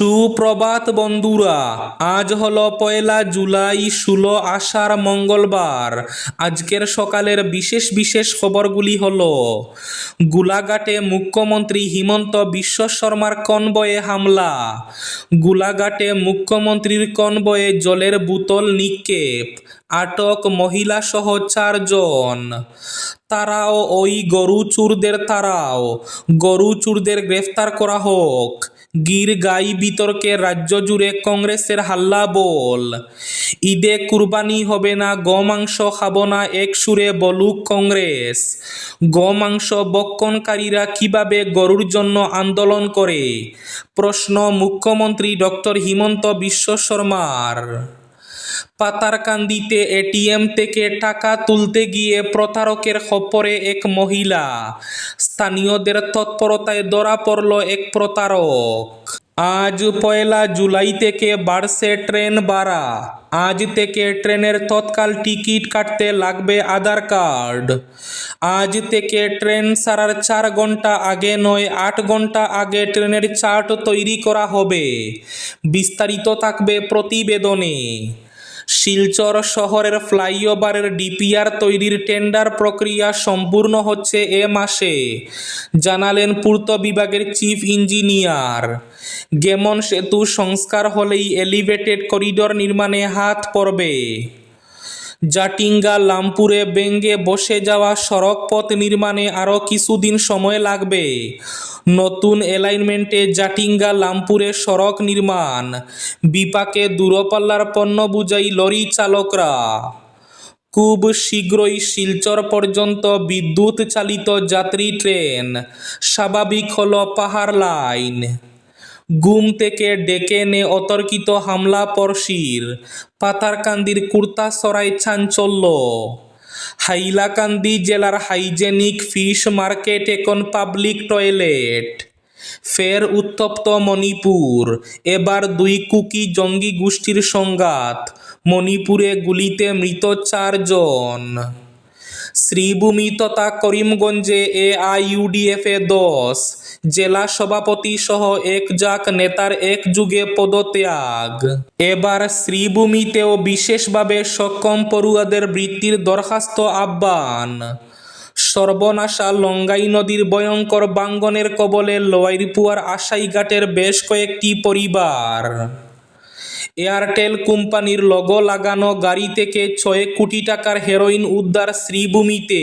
সুপ্রভাত বন্ধুরা, আজ হলো পয়লা জুলাই, ষোলো আষাঢ় মঙ্গলবার। আজকের সকালের বিশেষ বিশেষ খবরগুলি হল, গোলাঘাটে মুখ্যমন্ত্রী হিমন্ত বিশ্ব শর্মার কনবয়ে হামলা। গোলাঘাটে মুখ্যমন্ত্রীর কনবয়ে জলের বোতল নিক্ষেপ, আটক মহিলা সহ চারজন। তারাও ওই গরু চুরদের তারাও গরু চুরদের গ্রেফতার করা হোক। গির গাই বিতর্কে রাজ্য জুড়ে কংগ্রেসের হাল্লা বল। ঈদে কুরবানি হবে না গমাংস খাব না, এক সুরে বলুক কংগ্রেস। গোমাংস বক্ষণকারীরা কীভাবে গরুর জন্য আন্দোলন করে? প্রশ্ন মুখ্যমন্ত্রী ডক্টর হিমন্ত বিশ্ব শর্মার। পাতারকান্দিতে এটিএম থেকে টাকা তুলতে গিয়ে প্রতারকের খপ্পরে এক মহিলা। স্থানীয়দের তৎপরতায় ধরা পড়ল এক প্রতারক। আজ পয়লা জুলাই থেকে বাড়ছে ট্রেন ভাড়া। আজ থেকে ট্রেনের তৎকাল টিকিট কাটতে লাগবে আধার কার্ড। আজ থেকে ট্রেন ছাড়ার চার ঘণ্টা আগে নয়, আট ঘণ্টা আগে ট্রেনের চার্ট তৈরি করা হবে। বিস্তারিত থাকবে প্রতিবেদনে। শিলচর শহরের ফ্লাইওভারের ডিপিআর তৈরির টেন্ডার প্রক্রিয়া সম্পূর্ণ হচ্ছে এ মাসে। জানালেন পূর্ত বিভাগের চিফ ইঞ্জিনিয়ার। গেমন সেতু সংস্কার হলেই এলিভেটেড করিডর নির্মাণে হাত পড়বে। জাটিঙ্গা, লামপুরে বেঙ্গে বসে যাওয়া সড়ক পথ নির্মাণে আরও কিছুদিন সময় লাগবে। নতুন অ্যালাইনমেন্টে জাটিঙ্গা, লামপুরে সড়ক নির্মাণ। বিপাকে দূরপাল্লার পণ্য বুঝাই লরি চালকরা। খুব শীঘ্রই শিলচর পর্যন্ত বিদ্যুৎ চালিত যাত্রী ট্রেন। স্বাভাবিক হল পাহাড় লাইন। গুম থেকে ডেকে নে অতর্কিত হামলা পরশির। পাতারকান্দির কুর্তাসরাই চাঞ্চল্য। হাইলাকান্দি জেলার হাইজেনিক ফিশ মার্কেট এখন পাবলিক টয়লেট। ফের উত্তপ্ত মণিপুর। এবার দুই কুকি জঙ্গি গোষ্ঠীর সংঘাত। মণিপুরে গুলিতে মৃত চারজন। শ্রীভূমি তথা করিমগঞ্জে এ আইইউডিএফে দশ, জেলা সভাপতি সহ এক জাক নেতার এক যুগে পদত্যাগ। এবার শ্রীভূমিতেও বিশেষভাবে সক্ষম পড়ুয়াদের বৃত্তির দরখাস্ত আহ্বান। সর্বনাশা লঙ্গাই নদীর ভয়ঙ্কর বাঙ্গনের কবলে লোয়াইরপুয়ার আশাইঘাটের বেশ কয়েকটি পরিবার। এয়ারটেল কোম্পানির লগো লাগানো গাড়ি থেকে ছয় কোটি টাকার হেরোইন উদ্ধার শ্রীভূমিতে।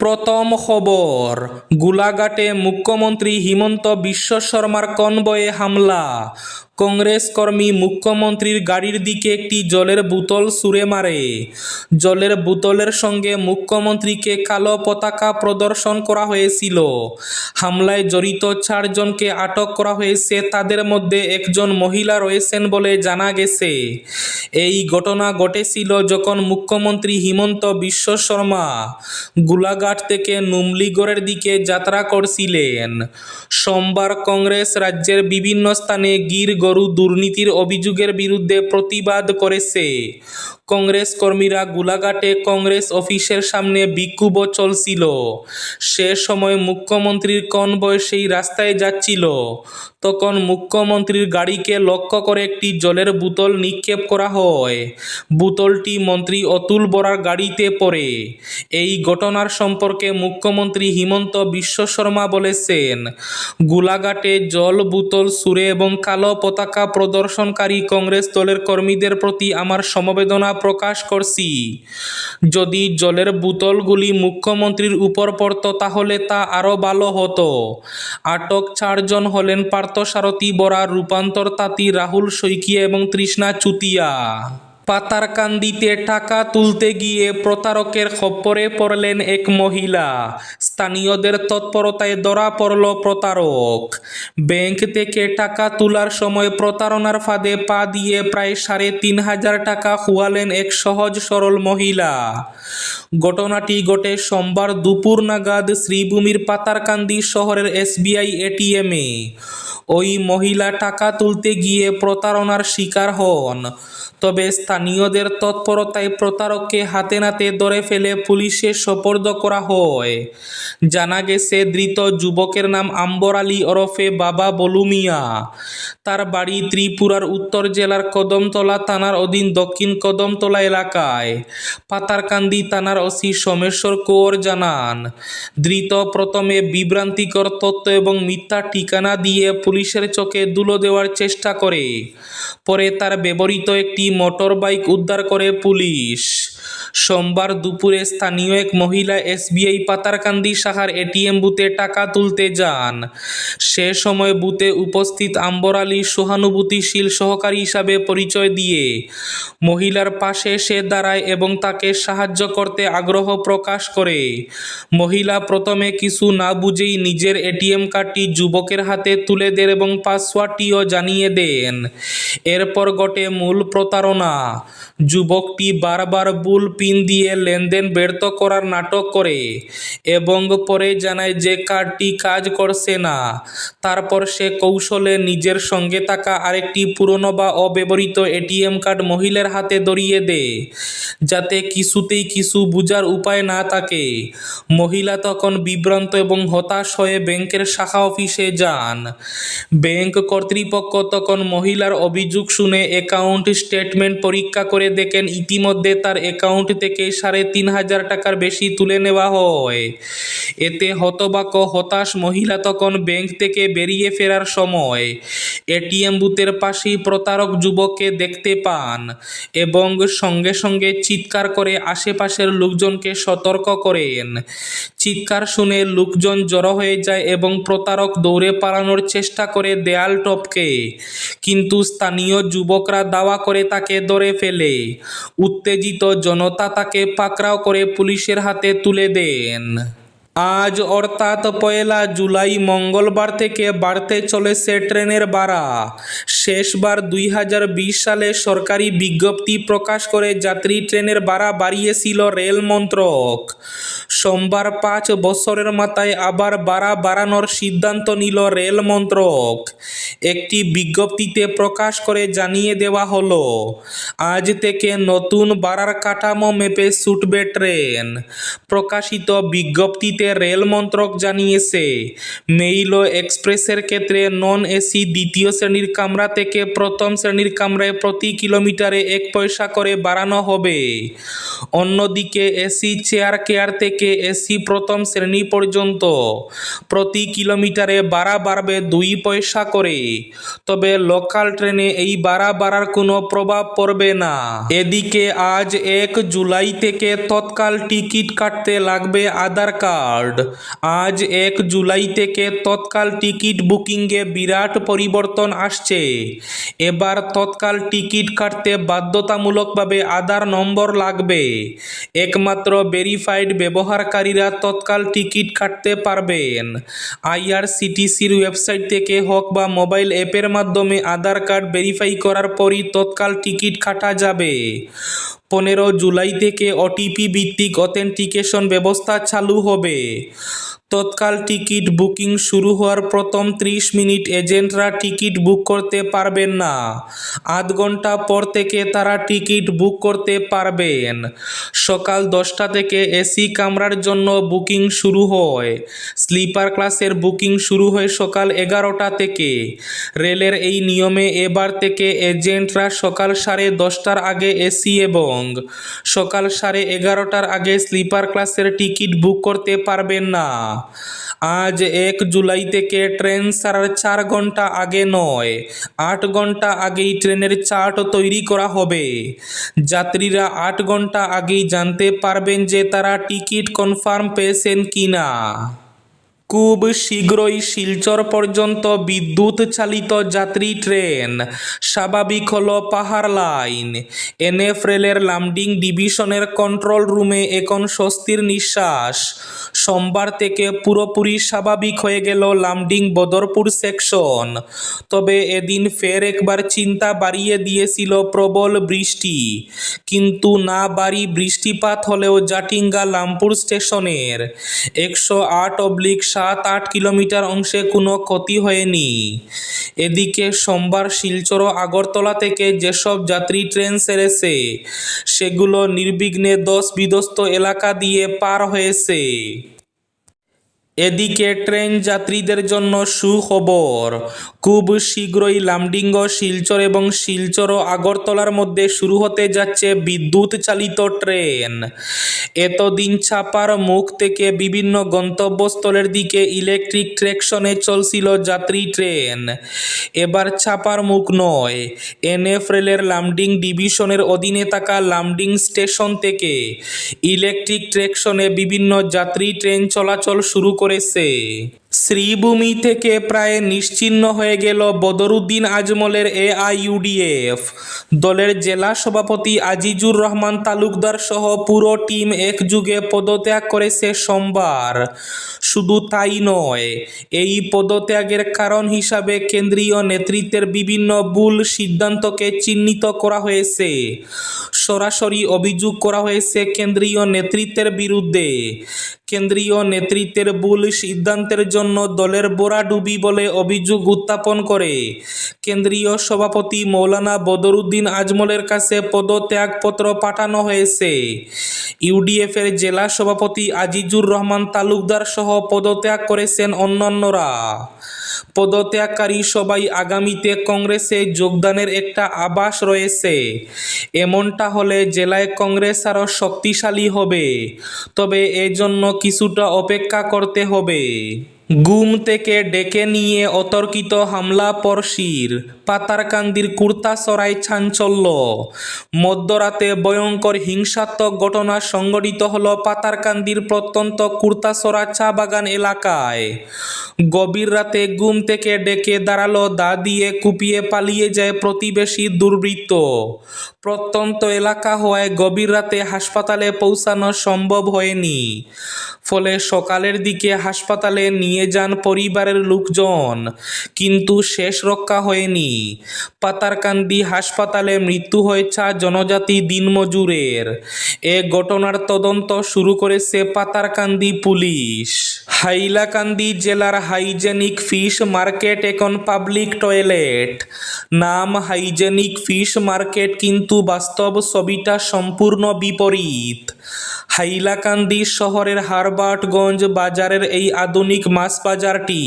প্রথম খবর গোলাঘাটে মুখ্যমন্ত্রী হিমন্ত বিশ্ব শর্মার কনবয়ে হামলা। কংগ্রেস কর্মী মুখ্যমন্ত্রীর গাড়ির দিকে একটি জলের বোতল ছুঁড়ে মারে। জলের বোতলের সঙ্গে মুখ্যমন্ত্রীকে কালো পতাকা প্রদর্শন করা হয়েছিল। হামলায় জড়িত চারজনকে আটক করা হয়েছে। তাদের মধ্যে একজন মহিলা রয়েছেন বলে জানা গেছে। এই ঘটনা ঘটেছিল যখন মুখ্যমন্ত্রী হিমন্ত বিশ্ব শর্মা গোলাঘাট থেকে নুমলিগড়ের দিকে যাত্রা করছিলেন। সোমবার কংগ্রেস রাজ্যের বিভিন্ন স্থানে গির গরু দুর্নীতির অভিযোগের বিরুদ্ধে প্রতিবাদ করেছে। কংগ্রেস কর্মীরা গোলাঘাটে কংগ্রেস অফিসের সামনে বিক্ষোভও চলছিল। সে সময় মুখ্যমন্ত্রীর কনভয় সেই রাস্তায় যাচ্ছিল। তখন মুখ্যমন্ত্রীর গাড়িকে লক্ষ্য করে একটি জলের বোতল নিক্ষেপ করা হয়। বোতলটি মন্ত্রী অতুল বরার গাড়িতে পড়ে। এই ঘটনার সম্পর্কে মুখ্যমন্ত্রী হিমন্ত বিশ্ব শর্মা বলেছেন, গোলাঘাটে জল বোতল, সুরে এবং কালো পতাকা প্রদর্শনকারী কংগ্রেস দলের কর্মীদের প্রতি আমার সমবেদনা প্রকাশ করছি। যদি জলের বোতলগুলি মুখ্যমন্ত্রীর উপর পড়ত, তাহলে তা আরও ভালো হতো। আটক চারজন হলেন পার্থসারথী বরা রূপান্তর তাঁতি রাহুল শৈকিয়া এবং তৃষ্ণা চুতিয়া। পাতারকান্দিতে টাকা তুলতে গিয়ে প্রতারকের খপ্পরে পড়লেন এক মহিলা। স্থানীয়দের তৎপরতায় ধরা পড়ল প্রতারক। ব্যাংক থেকে টাকা তোলার সময় প্রতারণার ফাঁদে পা দিয়ে প্রায় সাড়ে তিন হাজার টাকা খুয়ালেন এক সহজ সরল মহিলা। ঘটনাটি ঘটে সোমবার দুপুর নাগাদ শ্রীভূমির পাতারকান্দি শহরের এসবিআই এটিএমে। ওই মহিলা টাকা তুলতে গিয়ে প্রতারণার শিকার হন। তবে স্থানীয়দের তৎপরতায় প্রতারককে হাতে নাতে ধরে ফেলে পুলিশে সোপর্দ করা হয়। জানা গেছে, ধৃত যুবকের নাম আম্বর আলী ওরফে বাবা বলুমিয়া তার বাড়ি ত্রিপুরার উত্তর জেলার কদমতলা থানার অধীন দক্ষিণ কদমতলা এলাকায়। পাতারকান্দি থানার ওসি সোমেশ্বর কৌর জানান, ধৃত প্রথমে বিভ্রান্তিকর তথ্য এবং মিথ্যা ঠিকানা দিয়ে পুলিশের চোখে দুলো দেওয়ার চেষ্টা করে। পরে তার ব্যবহৃত একটি মোটর বাইক উদ্ধার করে পুলিশ সোমবার দুপুরে স্থানীয় এক মহিলা এসবিআই পাতারকান্দি শাখার এটিএম বুথে টাকা তুলতে যান। সে সময় বুথে উপস্থিত আম্বর আলী সহানুভূতিশীল সহকারী হিসাবে পরিচয় দিয়ে মহিলার পাশে সে দাঁড়ায় এবং তাকে সাহায্য করতে আগ্রহ প্রকাশ করে। মহিলা প্রথমে কিছু না বুঝেই নিজের এটিএম কার্ডটি যুবকের হাতে তুলে দেন এবং পাসওয়ার্ডটিও জানিয়ে দেন। এরপর ঘটে মূল প্রতারণা। যুবকটি বারবার ভুল পিন দিয়ে লেনদেন ব্যর্থ করার নাটক করে। এবং পরে জানায় যে কার্ডটি কাজ করছে না। তারপর সে কৌশলে নিজের সঙ্গে থাকা আরেকটি পুরনো বা অব্যবহৃত এটিএম কার্ড মহিলার হাতে ধরিয়ে দেয়। যাতে কিছুতেই কিছু বুঝার উপায় না থাকে। মহিলা তখন বিভ্রান্ত এবং হতাশ হয়ে ব্যাংকের শাখা অফিসে যান। ব্যাংক কর্তৃপক্ষ তখন মহিলার অভিযোগ শুনে অ্যাকাউন্ট স্টেটমেন্ট পরীক্ষা করে দেখেন ইতিমধ্যে তার অ্যাকাউন্ট থেকে সাড়ে তিন হাজার টাকার বেশি তুলে নেওয়া হয়। এতে হতবাক হতাশ মহিলা তখন ব্যাংক থেকে বেরিয়ে ফেরার সময় এটিএম বুথের পাশেই প্রতারক যুবককে দেখতে পান এবং সঙ্গে সঙ্গে চিৎকার করে আশেপাশের লোকজনকে সতর্ক করেন। চিৎকার শুনে লোকজন জড়ো হয়ে যায় এবং প্রতারক দৌড়ে পালানোর চেষ্টা করে দেয়াল টপকে। কিন্তু স্থানীয় যুবকরা দাওয়া করে তাকে ধরে ফেলে। উত্তেজিত জনতা তাকে পাকড়াও করে পুলিশের হাতে তুলে দেন। আজ অর্থাৎ পয়লা জুলাই মঙ্গলবার থেকে বাড়তে চলেছে ট্রেনের ভাড়া। শেষবার দুই হাজার বিশ সালে সরকারি বিজ্ঞপ্তি প্রকাশ করে যাত্রী ট্রেনের ভাড়া বাড়িয়েছিল রেল মন্ত্রক। সোমবার পাঁচ বছরের মাথায় আবার ভাড়া বাড়ানোর সিদ্ধান্ত নিল রেল মন্ত্রক। একটি বিজ্ঞপ্তিতে প্রকাশ করে জানিয়ে দেওয়া হলো, আজ থেকে নতুন ভাড়ার কাঠামো মেপে ছুটবে ট্রেন। প্রকাশিত বিজ্ঞপ্তিতে রেল মন্ত্রক জানিয়েছে, মেইলো এক্সপ্রেসের ক্ষেত্রে নন এসি দ্বিতীয় শ্রেণির কামরা থেকে প্রথম শ্রেণির কামরায় প্রতি কিলোমিটারে এক পয়সা করে বাড়ানো হবে। অন্যদিকে এসি চেয়ার কেয়ার থেকে এসি প্রথম শ্রেণি পর্যন্ত প্রতি কিলোমিটারে বাড়া বাড়বে দুই পয়সা করে। তবে লোকাল ট্রেনে এই ভাড়া বাড়ার কোনো প্রভাব পড়বে না। এদিকে আজ এক জুলাই থেকে তৎকাল টিকিট কাটতে লাগবে আধার কার্ড। আজ এক জুলাই থেকে তৎকাল টিকিট বুকিংয়ে বিরাট পরিবর্তন আসছে। এবার তৎকাল টিকিট কাটতে বাধ্যতামূলকভাবে আধার নম্বর লাগবে। একমাত্র ভেরিফাইড ব্যবহারকারীরা তৎকাল টিকিট কাটতে পারবেন। আইআরসিটিসির ওয়েবসাইট থেকে হোক বা মোবাইল অ্যাপের মাধ্যমে আধার কার্ড ভেরিফাই করার পরই তৎকাল টিকিট কাটা যাবে। পনেরো জুলাই থেকে ওটিপি ভিত্তিক অথেন্টিকেশন ব্যবস্থা চালু হবে। তৎকাল টিকিট বুকিং শুরু হওয়ার প্রথম ত্রিশ মিনিট এজেন্টরা টিকিট বুক করতে পারবেন না। আধ ঘণ্টা পর থেকে তারা টিকিট বুক করতে পারবেন। সকাল দশটা থেকে এসি কামরার জন্য বুকিং শুরু হয়। স্লিপার ক্লাসের বুকিং শুরু হয় সকাল এগারোটা থেকে। রেলের এই নিয়মে এবার থেকে এজেন্টরা সকাল সাড়ে দশটার আগে এসি এবং সকাল সাড়ে এগারোটার আগে স্লিপার ক্লাসের টিকিট বুক করতে পারবেন না। আজ এক জুলাই থেকে ট্রেন ছাড়ার চার ঘণ্টা আগে নয়, আট ঘণ্টা আগেই ট্রেনের চার্ট তৈরি করা হবে। যাত্রীরা আট ঘণ্টা আগেই জানতে পারবেন যে তারা টিকিট কনফার্ম পেয়েছেন কি না খুব শীঘ্রই শিলচর পর্যন্ত বিদ্যুৎ চালিত যাত্রী ট্রেন, স্বাভাবিক হল পাহাড় লাইন। এনএফ রেলের লামডিং ডিভিশনের কন্ট্রোল রুমে এখন স্বস্তির নিঃশ্বাস। সোমবার থেকে পুরোপুরি স্বাভাবিক হয়ে গেল লামডিং বদরপুর সেকশন। তবে এদিন ফের একবার চিন্তা বাড়িয়ে দিয়েছিল প্রবল বৃষ্টি। কিন্তু না বাড়ি বৃষ্টিপাত হলেও জাটিঙ্গা লামপুর স্টেশনের একশো আট অব্লিক সাত আট কিলোমিটার অংশে কোনো ক্ষতি হয়নি। এদিকে সোমবার শিলচর আগরতলা থেকে যেসব যাত্রী ট্রেন সেরেছে, সেগুলো নির্বিঘ্নে দশ বিধ্বস্ত এলাকা দিয়ে পার হয়েছে। এদিকে ট্রেন যাত্রীদের জন্য সুখবর। খুব শীঘ্রই লামডিঙ্গ, শিলচর এবং শিলচর ও আগরতলার মধ্যে শুরু হতে যাচ্ছে বিদ্যুৎ চালিত ট্রেন। এতদিন ছাপার মুখ থেকে বিভিন্ন গন্তব্যস্থলের দিকে ইলেকট্রিক ট্রেকশনে চলছিল যাত্রী ট্রেন। এবার ছাপার মুখ নয়। এনএফ রেলের লামডিং ডিভিশনের অধীনে থাকা লামডিং স্টেশন থেকে ইলেকট্রিক ট্রেকশনে বিভিন্ন যাত্রী ট্রেন চলাচল শুরু করেছে শ্রীভূমি থেকে প্রায় নিশ্চিহ্ন হয়ে গেল বদরুদ্দিন আজমলের এআইইউডিএফ। দলের জেলা সভাপতি আজিজুর রহমান তালুকদার সহ পুরো টিম একযুগে পদত্যাগ করেছে সোমবার। শুধু তাই নয়, এই পদত্যাগের কারণ হিসাবে কেন্দ্রীয় নেতৃত্বের বিভিন্ন ভুল সিদ্ধান্তকে চিহ্নিত করা হয়েছে। সরাসরি অভিযোগ করা হয়েছে কেন্দ্রীয় নেতৃত্বের বিরুদ্ধে। কেন্দ্রীয় নেতৃত্বের ভুল সিদ্ধান্তের জন্য দলের বোরাডুবি বলে অভিযোগ উত্থাপন করে। কেন্দ্রীয় সভাপতি মৌলানা বদরুদ্দিন আজমলের কাছে পদত্যাগপত্র পাঠানো হয়েছে। ইউডিএফের জেলা সভাপতি আজিজুর রহমান তালুকদার সহ পদত্যাগ করেছেন অন্যান্যরা। পদত্যাগকারী সবাই আগামীতে কংগ্রেসে যোগদানের একটা আভাস রয়েছে। এমনটা হলে জেলায় কংগ্রেস আরও শক্তিশালী হবে। তবে এজন্য কিছুটা অপেক্ষা করতে হবে। গুম থেকে ডেকে নিয়ে অতর্কিত হামলা পরশির। পাতারকান্দির কুর্তাসরাই চাঞ্চল্য। মধ্যরাতে ভয়ঙ্কর হিংসাত্মক ঘটনা সংঘটিত হল পাতারকান্দির প্রত্যন্ত কুর্তাসরা চা বাগান এলাকায়। গভীর রাতে গুম থেকে ডেকে দাঁড়াল দা দিয়ে কুপিয়ে পালিয়ে যায় প্রতিবেশী দুর্বৃত্ত। প্রত্যন্ত এলাকা হওয়ায় গভীর রাতে হাসপাতালে পৌঁছানো সম্ভব হয়নি। ফলে সকালের দিকে হাসপাতালে নিয়ে যান পরিবারের লোকজন, কিন্তু শেষ রক্ষা হয়নি। পাতারকান্দি হাসপাতালে মৃত্যু হয়েছে জনজাতি দিনমজুরের। এ ঘটনার তদন্ত শুরু করেছে পাতারকান্দি পুলিশ। হাইলাকান্দি জেলার হাইজেনিক ফিশ মার্কেট এখন পাবলিক টয়লেট। নাম হাইজেনিক ফিশ মার্কেট, কিন্তু বাস্তব ছবিটা সম্পূর্ণ বিপরীত। হাইলাকান্দি শহরের হারবার্টগঞ্জ বাজারের এই আধুনিক মাছ বাজারটি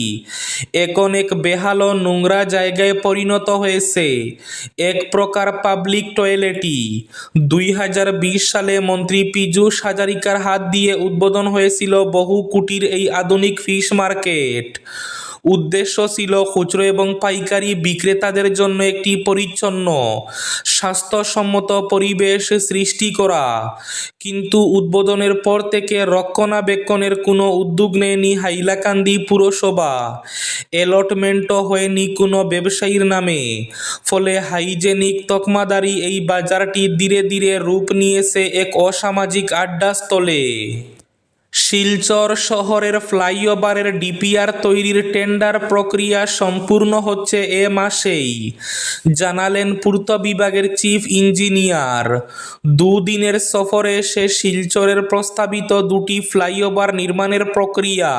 এখন এক বেহাল নোংরা জায়গায় পরিণত হয়েছে। এক প্রকার পাবলিক টয়লেটই। দুই হাজার বিশ সালে মন্ত্রী পীযূষ হাজারিকার হাত দিয়ে উদ্বোধন হয়েছিল বহু কুটির এই আধুনিক ফিশ মার্কেট। উদ্দেশ্য ছিল খুচরো এবং পাইকারি বিক্রেতাদের জন্য একটি পরিচ্ছন্ন, স্বাস্থ্যসম্মত পরিবেশ সৃষ্টি করা। কিন্তু উদ্বোধনের পর থেকে রক্ষণাবেক্ষণের কোনো উদ্যোগ নেয়নি হাইলাকান্দি পুরসভা। অ্যালটমেন্টও হয়নি কোনো ব্যবসায়ীর নামে। ফলে হাইজেনিক তকমাদারি এই বাজারটি ধীরে ধীরে রূপ নিয়েছে এক অসামাজিক আড্ডাস্থলে। শিলচর শহরের ফ্লাইওভারের ডিপিআর তৈরির টেন্ডার প্রক্রিয়া সম্পূর্ণ হচ্ছে এ মাসেই, জানালেন পূর্ত বিভাগের চিফ ইঞ্জিনিয়ার। দুদিনের সফরে এসে শিলচরের প্রস্তাবিত দুটি ফ্লাইওভার নির্মাণের প্রক্রিয়া,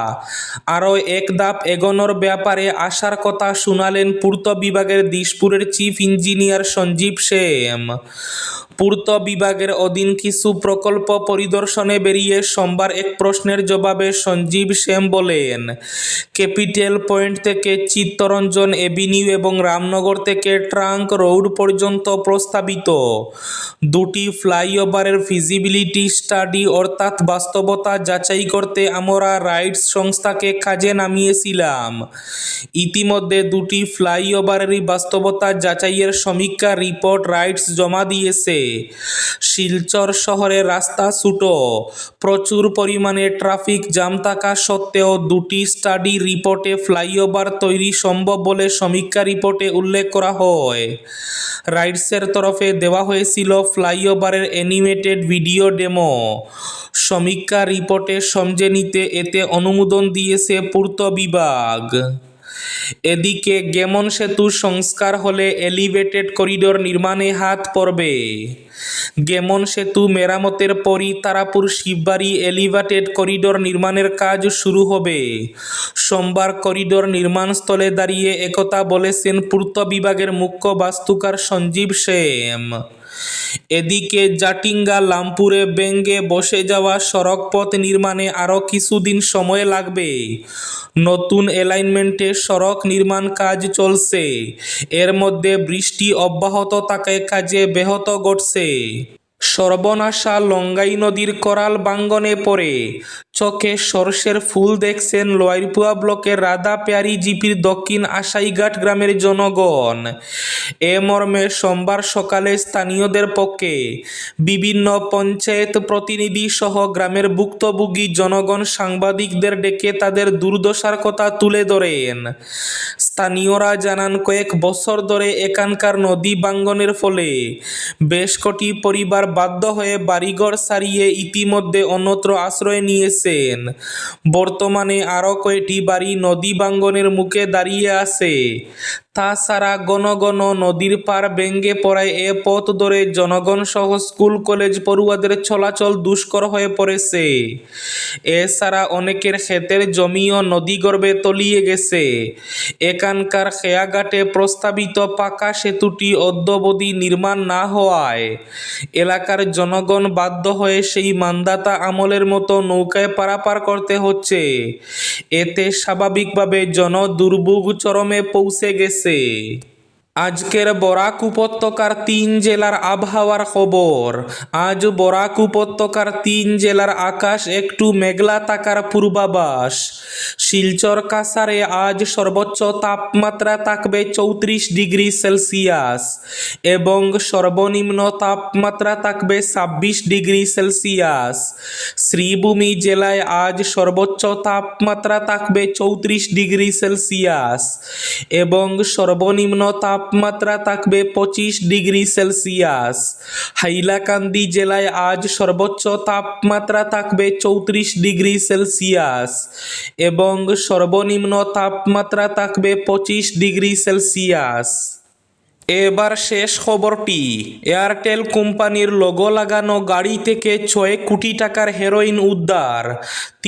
আরও এক ধাপ এগোনোর ব্যাপারে আসার কথা শুনালেন পূর্ত বিভাগের দিশপুরের চিফ ইঞ্জিনিয়ার সঞ্জীব সেম পূর্ত বিভাগের অধীন কিছু প্রকল্প পরিদর্শনে বেরিয়ে সোমবার এক প্রশ্নের জবাবে সঞ্জীব শ্যাম বলেন, ক্যাপিটাল পয়েন্ট থেকে চিত্তরঞ্জন এভিনিউ এবং রামনগর থেকে ট্রাঙ্ক রোড পর্যন্ত প্রস্তাবিত। দুটি ফ্লাইওভারের ফিজিবিলিটি স্টাডি অর্থাৎ বাস্তবতা যাচাই করতে আমরা রাইটস সংস্থাকে কাজে নামিয়েছিলাম। ইতিমধ্যে দুটি ফ্লাইওভারেরই বাস্তবতা যাচাইয়ের সমীক্ষা রিপোর্ট রাইটস জমা দিয়েছে। শিলচর শহরের রাস্তা ছুটো। প্রচুর পরিমাণে ট্রাফিক জাম থাকা সত্ত্বেও দুটি স্টাডি রিপোর্টে ফ্লাইওভার তৈরি সম্ভব বলে সমীক্ষা রিপোর্টে উল্লেখ করা হয়। রাইডসের তরফে দেওয়া হয়েছিল ফ্লাইওভারের অ্যানিমেটেড ভিডিও ডেমো। সমীক্ষা রিপোর্টে সমঝে নিতে এতে অনুমোদন দিয়েছে পূর্ত বিভাগ। এদিকে গেমন সেতু সংস্কার হলে এলিভেটেড করিডোর নির্মাণে হাত পড়বে। গেমন সেতু মেরামতের পরই তারাপুর শিববাড়ি এলিভেটেড করিডোর নির্মাণের কাজ শুরু হবে। সোমবার করিডোর নির্মাণস্থলে দাঁড়িয়ে একথা বলেছেন পূর্ত বিভাগের মুখ্য বাস্তুকার সঞ্জীব সেম এদিকে জাটিঙ্গা, লামপুরে বেঙ্গে বসে যাওয়া সড়কপথ নির্মাণে আরও কিছুদিন সময় লাগবে। নতুন অ্যালাইনমেন্টে সড়ক নির্মাণ কাজ চলছে। এর মধ্যে বৃষ্টি অব্যাহত থাকায় কাজে ব্যাহত ঘটছে। সর্বনাশা লঙ্গাই নদীর করাল বাঙ্গনে পড়ে। চোখে সরষের ফুল দেখছেন লয়ারপুয়া ব্লকের রাধা পেয়ারি জিপির দক্ষিণ আশাইঘাট গ্রামের জনগণ। এ মর্মে সোমবার সকালে স্থানীয়দের পক্ষে বিভিন্ন পঞ্চায়েত প্রতিনিধি সহ গ্রামের ভুক্তভোগী জনগণ সাংবাদিকদের ডেকে তাদের দুর্দশার কথা তুলে ধরেন। স্থানীয়রা জানান, কয়েক বছর ধরে এখানকার নদী বাঙ্গনের ফলে বেশ কটি পরিবার বাধ্য হয়ে বাড়িঘর সারিয়ে ইতিমধ্যে অন্যত্র আশ্রয় নিয়েছেন বর্তমানে আরও কয়টি বাড়ি নদী বাঙ্গনের মুখে দাঁড়িয়ে আছে। তাছাড়া ঘন ঘন নদীর পার ভেঙে পড়ায় এ পথ ধরে জনগণ সহ স্কুল, কলেজ পড়ুয়াদের চলাচল দুষ্কর হয়ে পড়েছে। এছাড়া অনেকের ক্ষেতের জমিও নদীগর্ভে তলিয়ে গেছে। এখানকার খেয়াঘাটে প্রস্তাবিত পাকা সেতুটি অদ্যবধি নির্মাণ না হওয়ায় এলাকার জনগণ বাধ্য হয়ে সেই মান্দাতা আমলের মতো নৌকায় পারাপার করতে হচ্ছে। এতে স্বাভাবিকভাবে জনদুর্ভোগ চরমে পৌঁছে গেছে। si আজকের বরাক উপত্যকার তিন জেলার আবহাওয়ার খবর। আজ বরাক উপত্যকার তিন জেলার আকাশ একটু মেঘলা থাকার পূর্বাভাস। শিলচর কাসারে আজ সর্বোচ্চ তাপমাত্রা থাকবে চৌত্রিশ ডিগ্রি সেলসিয়াস এবং সর্বনিম্ন তাপমাত্রা থাকবে ছাব্বিশ ডিগ্রি সেলসিয়াস। শ্রীভূমি জেলায় আজ সর্বোচ্চ তাপমাত্রা থাকবে চৌত্রিশ ডিগ্রি সেলসিয়াস এবং সর্বনিম্ন তাপমাত্রা থাকবে পঁচিশ ডিগ্রি সেলসিয়াস। হাইলাকান্দি জেলায় আজ সর্বোচ্চ তাপমাত্রা থাকবে চৌত্রিশ ডিগ্রি সেলসিয়াস এবং সর্বনিম্ন তাপমাত্রা থাকবে পঁচিশ ডিগ্রি সেলসিয়াস। এবার শেষ খবরটি, এয়ারটেল কোম্পানির লোগো লাগানো গাড়ি থেকে ছয় কোটি টাকার হেরোইন উদ্ধার।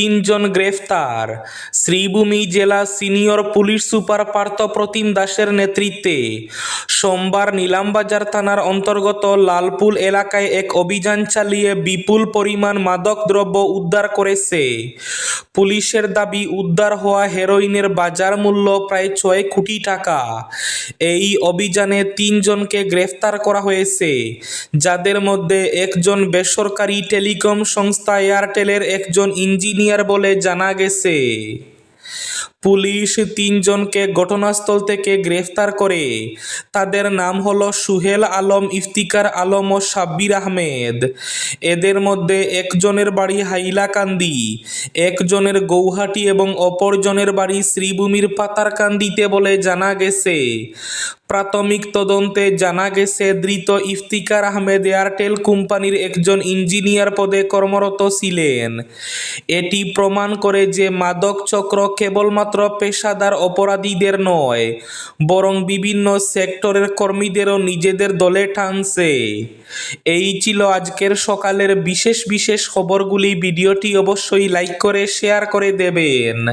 তিনজন গ্রেফতার। শ্রীভূমি জেলা senior police super Partha Pratim দাসের নেতৃত্বে সোমবার নিলামবাজার থানার অন্তর্গত লালপুল এলাকায় এক অভিযান চালিয়ে বিপুল পরিমাণ মাদক দ্রব্য উদ্ধার করেছে। পুলিশের দাবি, উদ্ধার হওয়া হেরোইনের বাজার মূল্য প্রায় ছয় কোটি টাকা। এই অভিযানে তিনজনকে গ্রেফতার করা হয়েছে, যাদের মধ্যে একজন বেসরকারি টেলিকম সংস্থা এয়ারটেলের, একজন ইঞ্জিনিয়ার বলে জানা গেছে। পুলিশ তিনজনকে ঘটনাস্থল থেকে গ্রেফতার করে। তাদের নাম হলো সুহেল আলম, ইফতিকার আলম ও সাব্বির আহমেদ। এদের মধ্যে একজনের বাড়ি হাইলাকান্দি, একজনের গৌহাটি এবং অপরজনের বাড়ি শ্রীভূমির পাতারকান্দিতে বলে জানা গেছে। প্রাথমিক তদন্তে জানা গেছে, ধৃত ইফতিকার আহমেদ এয়ারটেল কোম্পানির একজন ইঞ্জিনিয়ার পদে কর্মরত ছিলেন। এটি প্রমাণ করে যে মাদক চক্র কেবলমাত্র পেশাদার অপরাধীদের নয়, বরং বিভিন্ন সেক্টরের কর্মীদেরও নিজেদের দলে টানছে। এই ছিল আজকের সকালের বিশেষ বিশেষ খবরগুলি। ভিডিওটি অবশ্যই লাইক করে, শেয়ার করে দেবেন।